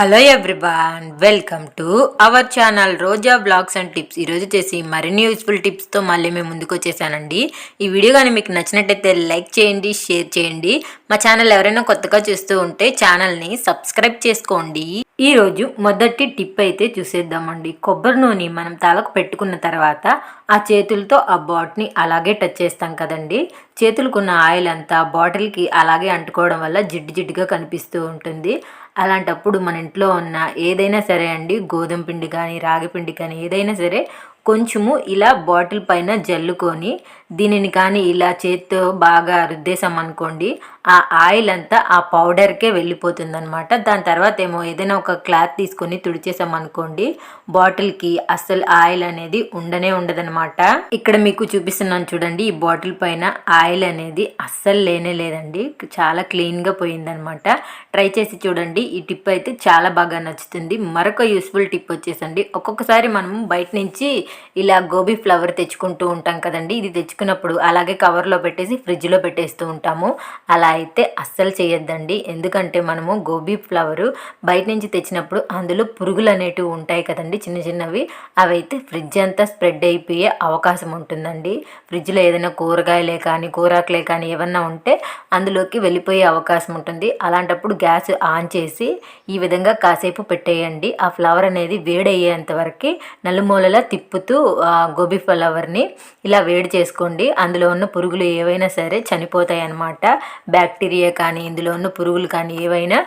Hello everyone welcome to our channel Roja blogs and tips. ఈరోజు చేసి మరిన్ని useful టిప్స్తో మళ్ళీ మేము ముందుకు వచ్చేసానండి. ఈ వీడియో కానీ మీకు నచ్చినట్టయితే లైక్ చేయండి షేర్ చేయండి. మా ఛానల్ ఎవరైనా కొత్తగా చూస్తూ ఉంటే ఛానల్ని సబ్స్క్రైబ్ చేసుకోండి. ఈరోజు మొదటి టిప్ అయితే చూసేద్దామండి. కొబ్బరి నూనె మనం తలకు పెట్టుకున్న తర్వాత ఆ చేతులతో ఆ బాటిల్ని అలాగే టచ్ చేస్తాం కదండి. చేతులకున్న ఆయిల్ అంతా బాటిల్కి అలాగే అంటుకోవడం వల్ల జిడ్డు జిడ్డుగా కనిపిస్తూ ఉంటుంది. అలాంటప్పుడు మన ఇంట్లో ఉన్న ఏదైనా సరే అండి గోధుమ పిండి కానీ రాగి పిండి కానీ ఏదైనా సరే కొంచెము ఇలా బాటిల్ పైన జల్లుకొని దీనిని కానీ ఇలా చేత్తో బాగా రుద్దేశామనుకోండి ఆ ఆయిల్ అంతా ఆ పౌడర్కే వెళ్ళిపోతుందనమాట దాని తర్వాత ఏమో ఏదైనా ఒక క్లాత్ తీసుకొని తుడిచేసామనుకోండి బాటిల్కి అస్సలు ఆయిల్ అనేది ఉండనే ఉండదనమాట ఇక్కడ మీకు చూపిస్తున్నాను చూడండి ఈ బాటిల్ పైన ఆయిల్ అనేది అస్సలు లేనే లేదండి. చాలా క్లీన్గా పోయిందనమాట ట్రై చేసి చూడండి ఈ టిప్ అయితే చాలా బాగా నచ్చుతుంది. మరొక యూస్ఫుల్ టిప్ వచ్చేసండి ఒక్కొక్కసారి మనం బయట నుంచి ఇలా గోబీ ఫ్లవర్ తెచ్చుకుంటూ ఉంటాం కదండి. ఇది తెచ్చుకున్నప్పుడు అలాగే కవర్లో పెట్టేసి ఫ్రిడ్జ్లో పెట్టేస్తూ ఉంటాము. అలా అయితే అస్సలు చేయొద్దండి. ఎందుకంటే మనము గోబీ ఫ్లవరు బయట నుంచి తెచ్చినప్పుడు అందులో పురుగులు అనేటివి ఉంటాయి కదండి చిన్న చిన్నవి. అవి అయితే ఫ్రిడ్జ్ అంతా స్ప్రెడ్ అయిపోయే అవకాశం ఉంటుందండి. ఫ్రిడ్జ్లో ఏదైనా కూరగాయలే కానీ కూరాకులే కానీ ఏమన్నా ఉంటే అందులోకి వెళ్ళిపోయే అవకాశం ఉంటుంది. అలాంటప్పుడు గ్యాస్ ఆన్ చేసి ఈ విధంగా కాసేపు పెట్టేయండి. ఆ ఫ్లవర్ అనేది వేడయ్యేంత వరకు నలుమూలలా తిప్పు తిప్పుతూ గోబీ ఫ్లవర్ని ఇలా వేడి చేసుకోండి. అందులో ఉన్న పురుగులు ఏవైనా సరే చనిపోతాయి అన్నమాట బ్యాక్టీరియా కానీ ఇందులో ఉన్న పురుగులు కానీ ఏవైనా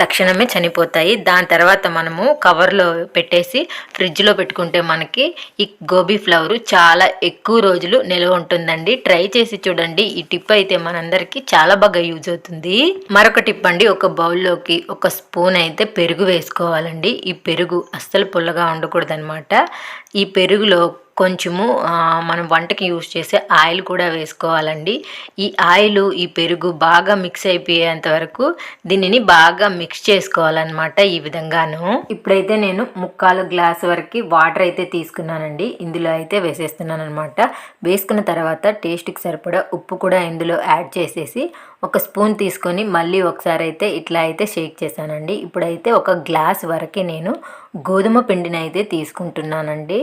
తక్షణమే చనిపోతాయి. దాని తర్వాత మనము కవర్లో పెట్టేసి ఫ్రిడ్జ్లో పెట్టుకుంటే మనకి ఈ గోబీ ఫ్లవర్ చాలా ఎక్కువ రోజులు నిల్వ ఉంటుందండి. ట్రై చేసి చూడండి. ఈ టిప్ అయితే మనందరికీ చాలా బాగా యూజ్ అవుతుంది. మరొక టిప్ అండి ఒక బౌల్లోకి ఒక స్పూన్ అయితే పెరుగు వేసుకోవాలండి. ఈ పెరుగు అస్సలు పుల్లగా ఉండకూడదు అనమాట ఈ పెరుగులో కొంచెము మనం వంటకి యూస్ చేసే ఆయిల్ కూడా వేసుకోవాలండి. ఈ ఆయిల్ ఈ పెరుగు బాగా మిక్స్ అయిపోయేంత వరకు దీనిని బాగా మిక్స్ చేసుకోవాలన్నమాట ఈ విధంగాను. ఇప్పుడైతే నేను ముక్కాలు గ్లాస్ వరకు వాటర్ అయితే తీసుకున్నానండి. ఇందులో అయితే వేసేస్తున్నాను అనమాట వేసుకున్న తర్వాత టేస్ట్కి సరిపడా ఉప్పు కూడా ఇందులో యాడ్ చేసేసి ఒక స్పూన్ తీసుకొని మళ్ళీ ఒకసారి అయితే ఇట్లా అయితే షేక్ చేశానండి. ఇప్పుడైతే ఒక గ్లాస్ వరకు నేను గోధుమ పిండిని అయితే తీసుకుంటున్నానండి.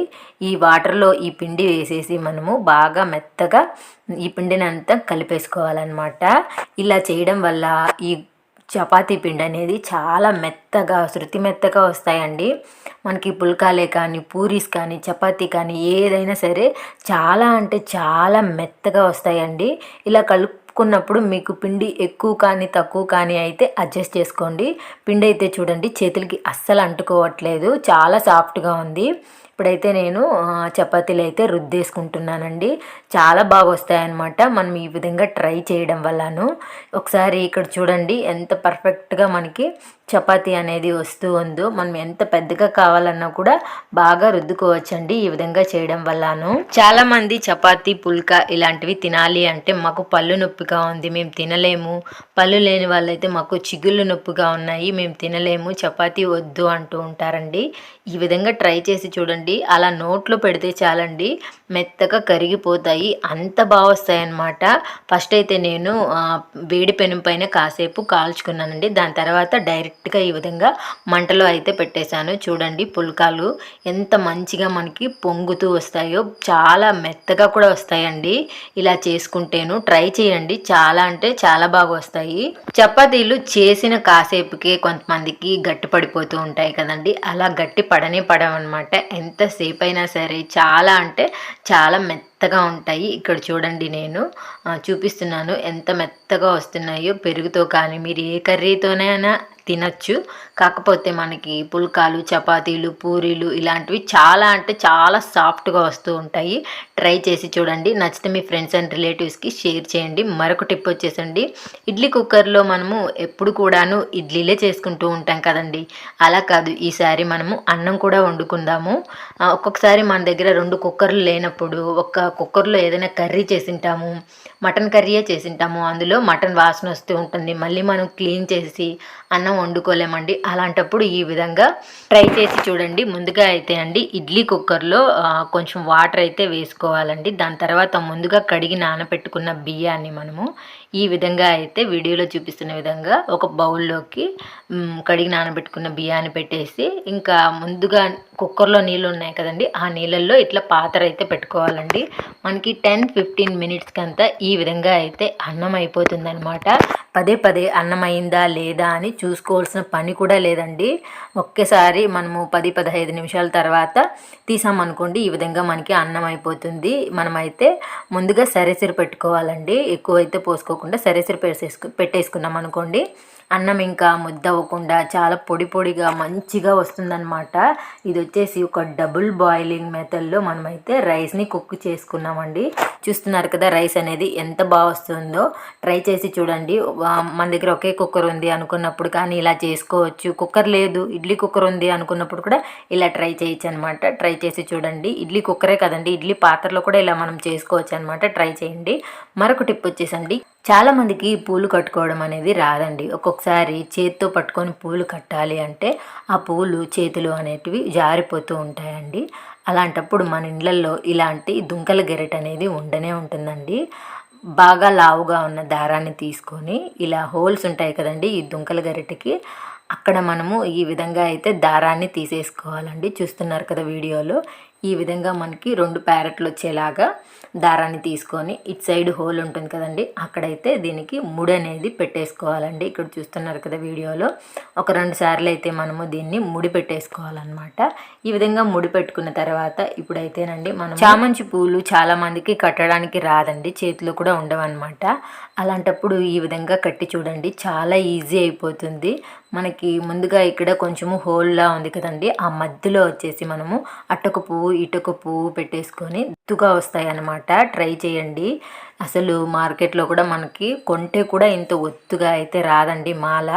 ఈ వాటర్లో ఈ పిండి వేసేసి మనము బాగా మెత్తగా ఈ పిండిని అంతా కలిపేసుకోవాలన్నమాట. ఇలా చేయడం వల్ల ఈ చపాతీ పిండి అనేది చాలా మెత్తగా శృతి మెత్తగా వస్తాయండి. మనకి పుల్కాలే కానీ పూరీస్ కానీ చపాతీ కానీ ఏదైనా సరే చాలా అంటే చాలా మెత్తగా వస్తాయండి. ఇలా కలుపుకున్నప్పుడు మీకు పిండి ఎక్కువ కానీ తక్కువ కానీ అయితే అడ్జస్ట్ చేసుకోండి. పిండి అయితే చూడండి చేతులకి అస్సలు అంటుకోవట్లేదు. చాలా సాఫ్ట్గా ఉంది. ఇప్పుడైతే నేను చపాతీలు అయితే రుద్దేసుకుంటున్నానండి. చాలా బాగా వస్తాయన్నమాట మనం ఈ విధంగా ట్రై చేయడం వల్లను. ఒకసారి ఇక్కడ చూడండి ఎంత పర్ఫెక్ట్గా మనకి చపాతీ అనేది వస్తూ ఉందో. మనం ఎంత పెద్దగా కావాలన్నా కూడా బాగా రుద్దుకోవచ్చండి ఈ విధంగా చేయడం వల్లను. చాలామంది చపాతీ పుల్కా ఇలాంటివి తినాలి అంటే మాకు పళ్ళు నొప్పిగా ఉంది మేము తినలేము. పళ్ళు లేని వాళ్ళైతే మాకు చిగుళ్ళు నొప్పిగా ఉన్నాయి మేము తినలేము చపాతీ వద్దు అంటూ ఉంటారండి. ఈ విధంగా ట్రై చేసి చూడండి అలా నోట్లో పెడితే చాలండి. మెత్తగా కరిగిపోతాయి. అంత బాగా వస్తాయన్నమాట ఫస్ట్ అయితే నేను వేడి పెనం పైన కాసేపు కాల్చుకున్నానండి. దాని తర్వాత డైరెక్ట్గా ఈ విధంగా మంటలో అయితే పెట్టేశాను. చూడండి పుల్కాలు ఎంత మంచిగా మనకి పొంగుతూ వస్తాయో చాలా మెత్తగా కూడా వస్తాయండి. ఇలా చేసుకుంటేను ట్రై చేయండి. చాలా అంటే చాలా బాగా వస్తాయి చపాతీలు చేసిన కాసేపుకే కొంతమందికి గట్టి పడిపోతూ ఉంటాయి కదండి. అలా గట్టి పడనే పడవన్నమాట. ఎంతసేపు అయినా సరే చాలా అంటే చాలా మెత్తగా ఉంటాయి. ఇక్కడ చూడండి నేను. చూపిస్తున్నాను ఎంత మెత్తగా వస్తున్నాయో పెరుగుతో కానీ మీరు ఏ కర్రీతోనైనా తినచ్చు. కాకపోతే మనకి పుల్కాలు చపాతీలు పూరీలు ఇలాంటివి చాలా అంటే చాలా సాఫ్ట్గా వస్తూ ఉంటాయి. ట్రై చేసి చూడండి. నచ్చితే మీ ఫ్రెండ్స్ అండ్ రిలేటివ్స్కి షేర్ చేయండి. మరొక టిప్ వచ్చేసండి. ఇడ్లీ కుక్కర్లో మనము ఎప్పుడు కూడాను ఇడ్లీలే చేసుకుంటూ ఉంటాం కదండి. అలా కాదు. ఈసారి మనము అన్నం కూడా వండుకుందాము. ఒక్కొక్కసారి మన దగ్గర రెండు కుక్కర్లు లేనప్పుడు ఒక కుక్కర్లో ఏదైనా కర్రీ చేసింటాము. మటన్ కర్రీయే చేసింటాము. అందులో మటన్ వాసన వస్తూ ఉంటుంది. మళ్ళీ మనం క్లీన్ చేసి అన్నం వండుకోలేమండి. అలాంటప్పుడు ఈ విధంగా ట్రై చేసి చూడండి. ముందుగా అయితే అండి ఇడ్లీ కుక్కర్లో కొంచెం వాటర్ అయితే వేసుకోవాలండి. దాని తర్వాత ముందుగా కడిగి నానబెట్టుకున్న బియ్యాన్ని మనము ఈ విధంగా అయితే వీడియోలో చూపిస్తున్న విధంగా ఒక బౌల్లోకి కడిగి నానబెట్టుకున్న బియ్యాన్ని పెట్టేసి ఇంకా ముందుగా కుక్కర్లో నీళ్ళు ఉన్నాయి కదండి ఆ నీళ్ళల్లో ఇట్లా పాత్ర అయితే పెట్టుకోవాలండి. మనకి టెన్ ఫిఫ్టీన్ మినిట్స్కి అంతా ఈ విధంగా అయితే అన్నం అయిపోతుంది పదే పదే అన్నం అయిందా లేదా అని చూసుకోవాల్సిన పని కూడా లేదండి. ఒకేసారి మనము పది పదహైదు నిమిషాల తర్వాత తీసామనుకోండి ఈ విధంగా మనకి అన్నం అయిపోతుంది. మనమైతే ముందుగా సరేసిరి పెట్టుకోవాలండి. ఎక్కువైతే పోసుకోకుండా సరేసిరి పెట్టేసుకు పెట్టేసుకున్నాం అనుకోండి అన్నం ఇంకా ముద్ద అవ్వకుండా చాలా పొడి పొడిగా మంచిగా వస్తుందన్నమాట. ఇది వచ్చేసి ఒక డబుల్ బాయిలింగ్ మెథడ్లో మనమైతే రైస్ని కుక్ చేసుకున్నామండి. చూస్తున్నారు కదా రైస్ అనేది ఎంత బాగా వస్తుందో. ట్రై చేసి చూడండి. మన దగ్గర ఒకే కుక్కర్ ఉంది అనుకున్నప్పుడు కానీ ఇలా చేసుకోవచ్చు. కుక్కర్ లేదు ఇడ్లీ కుక్కర్ ఉంది అనుకున్నప్పుడు కూడా ఇలా ట్రై చేయొచ్చు అనమాట ట్రై చేసి చూడండి. ఇడ్లీ కుక్కరే కదండి. ఇడ్లీ పాత్రలో కూడా ఇలా మనం చేసుకోవచ్చు అనమాట ట్రై చేయండి. మరొక టిప్ వచ్చేసండి. చాలా మందికి పూలు కట్టుకోవడం అనేది రాదండి. ఒక్కొక్కసారి చేత్తో పట్టుకొని పూలు కట్టాలి అంటే ఆ పూలు చేతులు అనేటివి జారిపోతూ ఉంటాయండి. అలాంటప్పుడు మన ఇళ్ళల్లో ఇలాంటి దుంకల గెరెట్ అనేది ఉండనే ఉంటుందండి. బాగా లావుగా ఉన్న దారాన్ని తీసుకొని ఇలా హోల్స్ ఉంటాయి కదండి ఈ దుంకల గరిటెకి. అక్కడ మనము ఈ విధంగా అయితే దారాన్ని తీసేసుకోవాలండి. చూస్తున్నారు కదా వీడియోలో. ఈ విధంగా మనకి రెండు ప్యారెట్లు వచ్చేలాగా దారాన్ని తీసుకొని ఇటు సైడ్ హోల్ ఉంటుంది కదండి అక్కడైతే దీనికి ముడి అనేది పెట్టేసుకోవాలండి. ఇక్కడ చూస్తున్నారు కదా వీడియోలో ఒక రెండు సార్లు అయితే మనము దీన్ని ముడి పెట్టేసుకోవాలన్నమాట. ఈ విధంగా ముడి పెట్టుకున్న తర్వాత ఇప్పుడైతేనండి మనం చామంతి పూలు చాలా మందికి కట్టడానికి రాదండి చేతిలో కూడా ఉండవన్నమాట. అలాంటప్పుడు ఈ విధంగా కట్టి చూడండి చాలా ఈజీ అయిపోతుంది. మనకి ముందుగా ఇక్కడ కొంచెము హోల్లా ఉంది కదండి. ఆ మధ్యలో వచ్చేసి మనము అట్టొక పువ్వు ఇటుక పువ్వు పెట్టేసుకొని ఎత్తుగా వస్తాయి అన్నమాట ట్రై చేయండి. అసలు మార్కెట్లో కూడా మనకి కొంటే కూడా ఇంత ఒత్తుగా అయితే రాదండి మాల.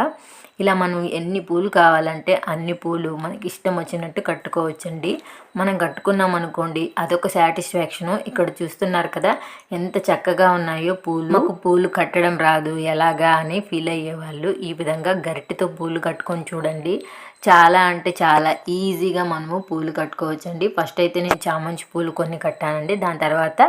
ఇలా మనం ఎన్ని పూలు కావాలంటే అన్ని పూలు మనకి ఇష్టం వచ్చినట్టు కట్టుకోవచ్చండి. మనం కట్టుకున్నాం అనుకోండి అదొక సాటిస్ఫాక్షను ఇక్కడ చూస్తున్నారు కదా ఎంత చక్కగా ఉన్నాయో పూలు. మాకు పూలు కట్టడం రాదు ఎలాగా అని ఫీల్ అయ్యేవాళ్ళు ఈ విధంగా గరిటెతో పూలు కట్టుకొని చూడండి. చాలా అంటే చాలా ఈజీగా మనము పూలు కట్టుకోవచ్చండి. ఫస్ట్ అయితే నేను చామంతి పూలు కొన్ని కట్టానండి. దాని తర్వాత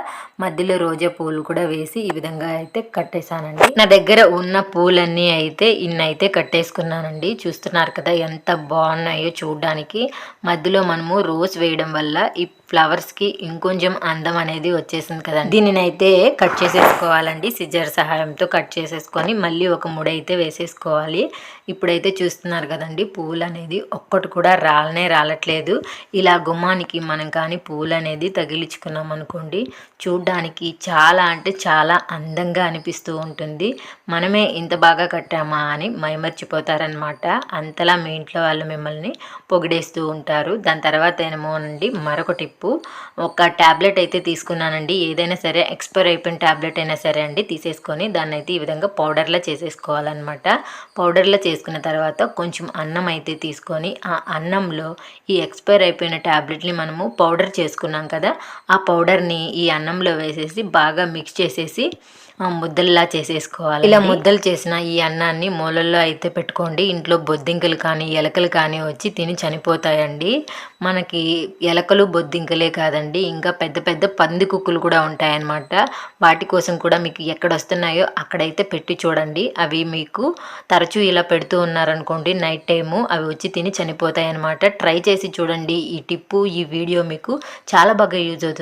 మధ్యలో రోజా పూలు కూడా వేసి ఈ విధంగా అయితే కట్టేశానండి. నా దగ్గర ఉన్న పూలన్నీ అయితే ఇన్నైతే అయితే కట్టేసుకున్నానండి. చూస్తున్నారు కదా ఎంత బాగున్నాయో చూడడానికి. మధ్యలో మనము రోజ్ వేయడం వల్ల ఈ ఫ్లవర్స్కి ఇంకొంచెం అందం అనేది వచ్చేసింది కదండి. దీనిని అయితే కట్ చేసేసుకోవాలండి. సిజర్ సహాయంతో కట్ చేసేసుకొని మళ్ళీ ఒక ముడైతే వేసేసుకోవాలి. ఇప్పుడైతే చూస్తున్నారు కదండి పువ్వులు అనేది ఒక్కటి కూడా రాలనే రాలట్లేదు. ఇలా గుమ్మానికి మనం కానీ పువ్వులు అనేది తగిలించుకున్నాం అనుకోండి చూడ్డానికి చాలా అంటే చాలా అందంగా అనిపిస్తూ ఉంటుంది. మనమే ఇంత బాగా కట్టామా అని మైమర్చిపోతారనమాట అంతలా మీ ఇంట్లో వాళ్ళు మిమ్మల్ని పొగిడేస్తూ ఉంటారు. దాని తర్వాత ఏమో మరొక టిప్ టిప్పు ఒక ట్యాబ్లెట్ అయితే తీసుకున్నానండి. ఏదైనా సరే ఎక్స్పైర్ అయిపోయిన ట్యాబ్లెట్ అయినా సరే అండి తీసేసుకొని దాన్ని అయితే ఈ విధంగా పౌడర్లా చేసేసుకోవాలన్నమాట. పౌడర్లా చేసుకున్న తర్వాత కొంచెం అన్నం అయితే తీసుకొని ఆ అన్నంలో ఈ ఎక్స్పైర్ అయిపోయిన ట్యాబ్లెట్ని మనము పౌడర్ చేసుకున్నాం కదా ఆ పౌడర్ని ఈ అన్నంలో వేసేసి బాగా మిక్స్ చేసేసి ముద్దల్లా చేసేసుకోవాలి ఇలా ముద్దలు చేసిన ఈ అన్నాన్ని మూలల్లో అయితే పెట్టుకోండి. ఇంట్లో బొద్దింకలు కానీ ఎలకలు కానీ వచ్చి తిని చనిపోతాయండి. మనకి ఎలకలు బొద్దింకలే కాదండి. ఇంకా పెద్ద పెద్ద పంది కుక్కులు కూడా ఉంటాయన్నమాట. వాటి కోసం కూడా మీకు ఎక్కడ వస్తున్నాయో అక్కడైతే పెట్టి చూడండి. అవి మీకు తరచూ ఇలా పెడుతూ ఉన్నారనుకోండి నైట్ టైము అవి వచ్చి తిని చనిపోతాయి అన్నమాట ట్రై చేసి చూడండి. ఈ టిప్పు ఈ వీడియో మీకు చాలా బాగా యూజ్ అవుతుంది.